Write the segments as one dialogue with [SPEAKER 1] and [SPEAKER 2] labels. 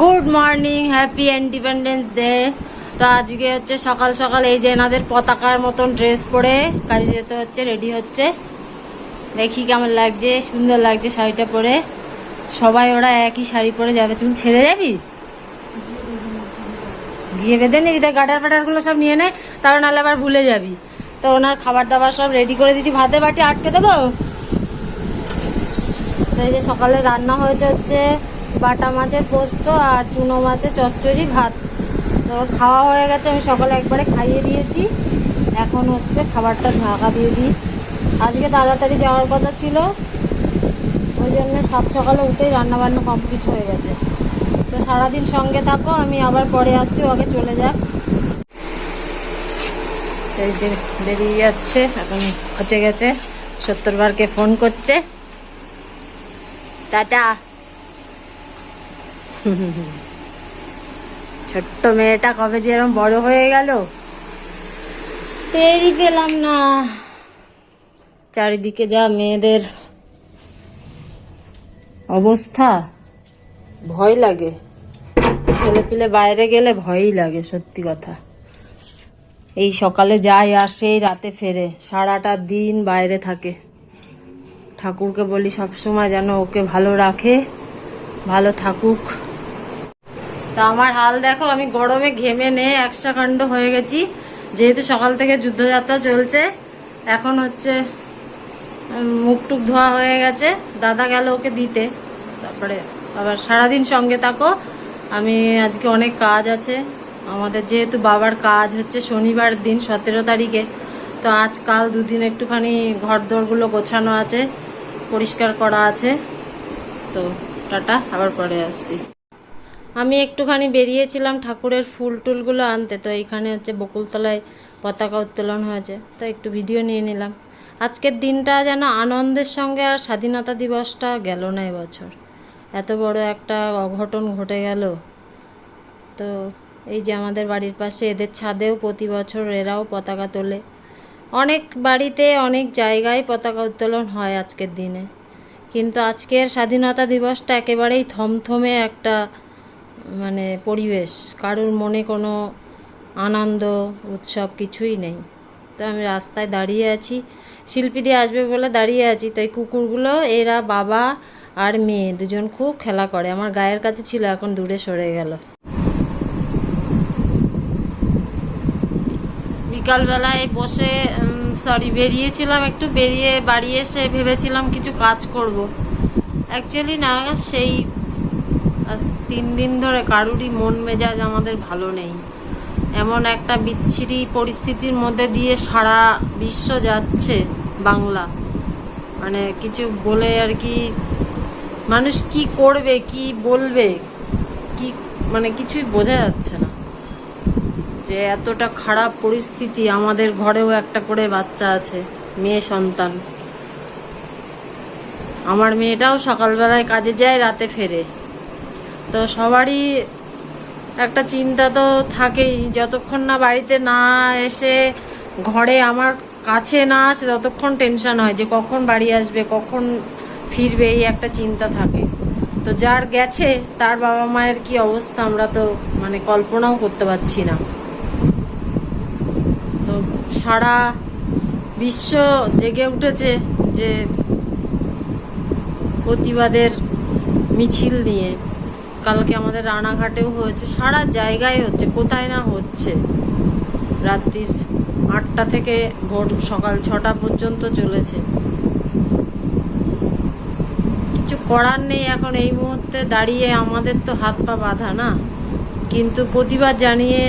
[SPEAKER 1] Good morning, happy independence day. তো আজকে হচ্ছে সকাল সকাল এই যে এনাদের পতাকার মতন ড্রেস পরে কাজে যেতে হচ্ছে, রেডি হচ্ছে। দেখি কেমন লাগছে, সুন্দর লাগছে শাড়িটা পরে। সবাই ওরা একই শাড়ি পরে যাবে। তুমি ছেড়ে যাবি? গিয়ে বেঁধে নিবি? তাই গাটার ফাটারগুলো সব নিয়ে নে, তার নাহলে আবার ভুলে যাবি। তো ওনার খাবার দাবার সব রেডি করে দিচ্ছি ভাতে বাটি আটকে দেবো? তো এই যে সকালে রান্না হয়েছে হচ্ছে বাটা মাছের পোস্ত আর চুনো মাছের চচ্চড়ি, ভাত। তো খাওয়া হয়ে গেছে, আমি সকালে একবারে খাইয়ে দিয়েছি। এখন হচ্ছে খাবারটা ঢাকা দিয়ে দিই। আজকে তাড়াতাড়ি যাওয়ার কথা ছিল, ওই জন্য সাত সকালে উঠেই রান্না বান্না কমপ্লিট হয়ে গেছে। তো সারাদিন সঙ্গে থাকো, আমি আবার পরে আসছি, ও আগে চলে যাক। এই যে বেরিয়ে যাচ্ছে, এখন হচ্ছে গেছে, সত্তরবারকে ফোন করছে। টাটা। ছোট্ট মেয়েটা কবে যে এরকম বড় হয়ে গেল? টেরই পেলাম না। চারিদিকে যা মেয়েদের অবস্থা ভয় লাগে। ছেলে পিলে বাইরে গেলে ভয়ই লাগে সত্যি কথা। এই সকালে যায় আসে রাতে ফেরে সারাটা দিন বাইরে থাকে। ঠাকুরকে বলি সবসময় যেন ওকে ভালো রাখে ভালো থাকুক। তা আমার হাল দেখো আমি গরমে ঘেমে নে একশা কাণ্ড হয়ে গেছি। যেহেতু সকাল থেকে যুদ্ধযাত্রা চলছে এখন হচ্ছে উম, মুখ টুক ধোয়া হয়ে গেছে। দাদা গেল ওকে দিতে। তারপরে আবার সারাদিন সঙ্গে থাকো। আমি আজকে অনেক কাজ আছে। আমাদের যেহেতু বাবার কাজ হচ্ছে শনিবার দিন সতেরো তারিখে। তো আজকাল দুদিন একটুখানি ঘর দোরগুলো গোছানো আছে পরিষ্কার করা আছে। তো টাটা আবার পরে আসছি। আমি একটুখানি বেরিয়েছিলাম ঠাকুরের ফুল টুলগুলো আনতে, তো এইখানে হচ্ছে বকুলতলায় পতাকা উত্তোলন হয়েছে, তো একটু ভিডিও নিয়ে নিলাম। আজকের দিনটা যেন আনন্দের সঙ্গে আর স্বাধীনতা দিবসটা গেল না এবছর। এত বড় একটা অঘটন ঘটে গেল। তো এই যে আমাদের বাড়ির পাশে এদের ছাদেও প্রতি বছর এরাও পতাকা তোলে। অনেক বাড়িতে অনেক জায়গায় পতাকা উত্তোলন হয় আজকের দিনে। কিন্তু আজকের স্বাধীনতা দিবসটা একেবারেই থমথমে একটা মানে পরিবেশ, কারোর মনে কোনো আনন্দ, উৎসব কিছুই নেই। তো আমি রাস্তায় দাঁড়িয়ে আছি। শিল্পীদি আসবে বলে দাঁড়িয়ে আছি। তাই কুকুরগুলো, এরা বাবা আর মেয়ে দুজন খুব খেলা করে। আমার গায়ের কাছে ছিল, এখন দূরে সরে গেল। বিকালবেলায় বসে সরি বেরিয়েছিলাম একটু। বেরিয়ে বাড়ি এসে ভেবেছিলাম কিছু কাজ করব। অ্যাকচুয়ালি না, সেই আজ তিন দিন ধরে কারুরই মন মেজাজ আমাদের ভালো নেই। এমন একটা বিচ্ছিরি পরিস্থিতির মধ্যে দিয়ে সারা বিশ্ব যাচ্ছে বাংলা। মানে কিছু বলে আর কি, মানুষ কি করবে, কি বলবে, কি মানে কিছুই বোঝা যাচ্ছে না। যে এতটা খারাপ পরিস্থিতি আমাদের ঘরেও একটা করে বাচ্চা আছে, মেয়ে সন্তান। আমার মেয়েটাও সকালবেলায় কাজে যায়, রাতে ফেরে। তো সবারই একটা চিন্তা তো থাকেই, যতক্ষণ না বাড়িতে না এসে ঘরে আমার কাছে না আসে, ততক্ষণ টেনশন হয় যে কখন বাড়ি আসবে, কখন ফিরবে, এই একটা চিন্তা থাকে। তো যার গেছে, তার বাবা মায়ের কি অবস্থা আমরা তো মানে কল্পনাও করতে পারছি না। তো সারা বিশ্ব জেগে উঠেছে যে প্রতিবাদের মিছিল নিয়ে। কালকে আমাদের রানাঘাটেও হয়েছে, সারা জায়গায় হচ্ছে, কোথায় না হচ্ছে। রাত্রির আটটা থেকে ভোর সকাল ছটা পর্যন্ত চলেছে। কিছু করার নেই এখন, এই মুহূর্তে দাঁড়িয়ে আমাদের তো হাত পা বাঁধা না। কিন্তু প্রতিবাদ জানিয়ে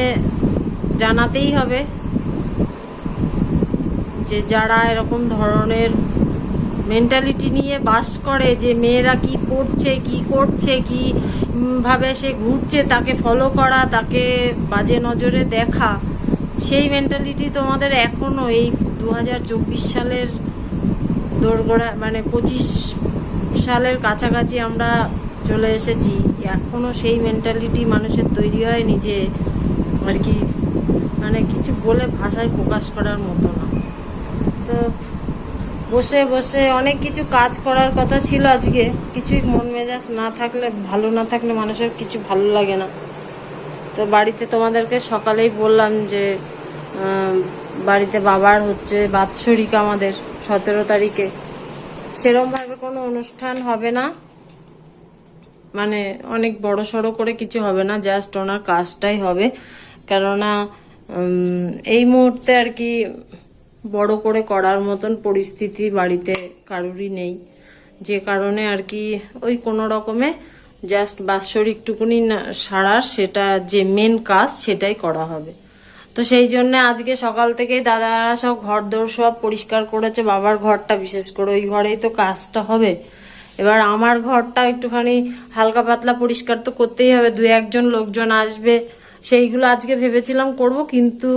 [SPEAKER 1] জানাতেই হবে যে যারা এরকম ধরনের মেন্টালিটি নিয়ে বাস করে যে মেয়েরা কি পড়ছে, কি করছে, কি ভাবে সে ঘুরছে, তাকে ফলো করা, তাকে বাজে নজরে দেখা, সেই মেন্টালিটি তোমাদের এখনও এই দু হাজার চব্বিশ সালের দোরগোড়া মানে পঁচিশ সালের কাছাকাছি আমরা চলে এসেছি। এখনও সেই মেন্টালিটি মানুষের তৈরি হয়নি যে আর কি মানে কিছু বলে ভাষায় প্রকাশ করার মতো না। তো বসে বসে অনেক কিছু কাজ করার কথা ছিল আজকে। কিছুই মন মেজাজ না থাকলে, ভালো না থাকলে মানুষের কিছু ভালো লাগে না। তো বাড়িতে তোমাদেরকে সকালেই বললাম যে বাড়িতে বাবার হচ্ছে বাৎসরিক আমাদের সতেরো তারিখে। সেরমভাবে কোনো অনুষ্ঠান হবে না। মানে অনেক বড় সড়ো করে কিছু হবে না, জাস্ট ওনার কাজটাই হবে। কেননা এই মুহূর্তে আর কি বড় করে করার মতন পরিস্থিতি বাড়িতে কারুরই নেই। যে কারণে আর কি ওই কোনো রকমে জাস্ট বাৎসরিকটুকুনি সারার সেটা যে মেন কাজ সেটাই করা হবে। তো সেই জন্য আজকে সকাল থেকেই দাদারা সব ঘর দৌড় সব পরিষ্কার করেছে, বাবার ঘরটা বিশেষ করে ওই ঘরেই তো কাজটা হবে। এবার আমার ঘরটা একটুখানি হালকা পাতলা পরিষ্কার তো করতেই হবে দু একজন লোকজন আসবে, সেইগুলো আজকে ভেবেছিলাম করব, কিন্তু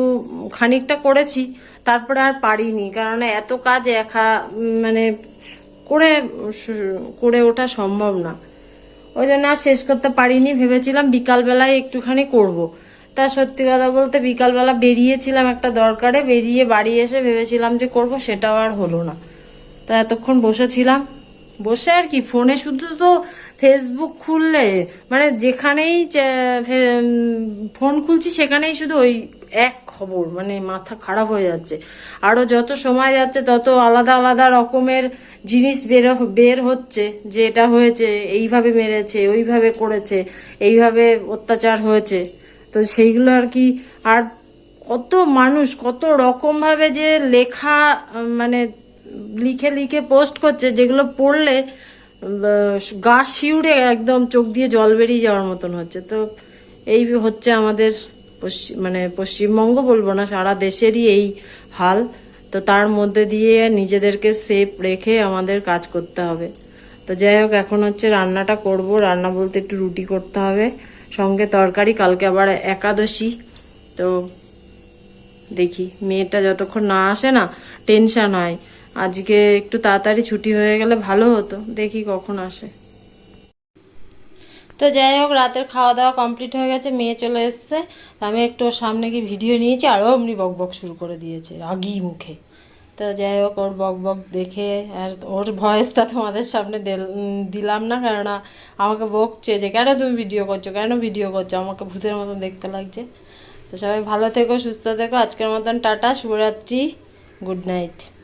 [SPEAKER 1] খানিকটা করেছি। তারপরে আর পারিনি, কারণ এত কাজ একা মানে করে করে ওঠা সম্ভব না। ওই জন্য আর শেষ করতে পারিনি, ভেবেছিলাম বিকালবেলায় একটুখানি করব। তা সত্যি কথা বলতে বিকালবেলা বেরিয়েছিলাম একটা দরকারে, বেরিয়ে বাড়ি এসে ভেবেছিলাম যে করব, সেটাও আর হলো না। তা এতক্ষণ বসেছিলাম। বসে আর কি, ফোনে শুধু তো ফেসবুক খুললে মানে যেখানেই ফোন খুলছি সেখানেই শুধু ওই এক খবর মানে মাথা খারাপ হয়ে যাচ্ছে। আরও যত সময় যাচ্ছে, তত আলাদা আলাদা রকমের জিনিস বের বের হচ্ছে, যে এটা হয়েছে, এইভাবে মেরেছে, ওইভাবে করেছে, এইভাবে অত্যাচার হয়েছে। তো সেইগুলো আর কি, আর কত মানুষ, কত রকম ভাবে যে লেখা মানে লিখে লিখে পোস্ট করছে, যেগুলো পড়লে গা শিউড়ে একদম চোখ দিয়ে জল বেরিয়ে যাওয়ার মতন হচ্ছে। তো এই হচ্ছে আমাদের পশ্চিম মানে পশ্চিমবঙ্গ বলব না, সারা দেশেরই এই হাল। তো তার মধ্যে দিয়ে নিজেদেরকে সেফ রেখে আমাদের কাজ করতে হবে। তো যাই হোক, এখন হচ্ছে রান্নাটা করব। রান্না বলতে একটু রুটি করতে হবে। সঙ্গে তরকারি, কালকে আবার একাদশী। তো দেখি, মেয়েটা যতক্ষণ না আসে না টেনশন হয়। আজকে একটু তাড়াতাড়ি ছুটি হয়ে গেলে ভালো হতো। দেখি কখন আসে। তো যাই হোক, রাতের খাওয়া দাওয়া কমপ্লিট হয়ে গেছে, মেয়ে চলে এসছে। আমি একটু সামনে গিয়ে ভিডিও নিয়েছি আরও অমনি বক বক শুরু করে দিয়েছে, রাগি মুখে। তো যাই হোক, ওর বক বক দেখে আর ওর ভয়েসটা তোমাদের সামনে দিল- দিলাম না, কেননা আমাকে বকছে যে, কেন তুমি ভিডিও করছ? কেন ভিডিও করছ? আমাকে ভূতের মতন দেখতে লাগছে। তো সবাই ভালো থেকো, সুস্থ থেকো, আজকের মতন টাটা, শুভরাত্রি, গুড নাইট।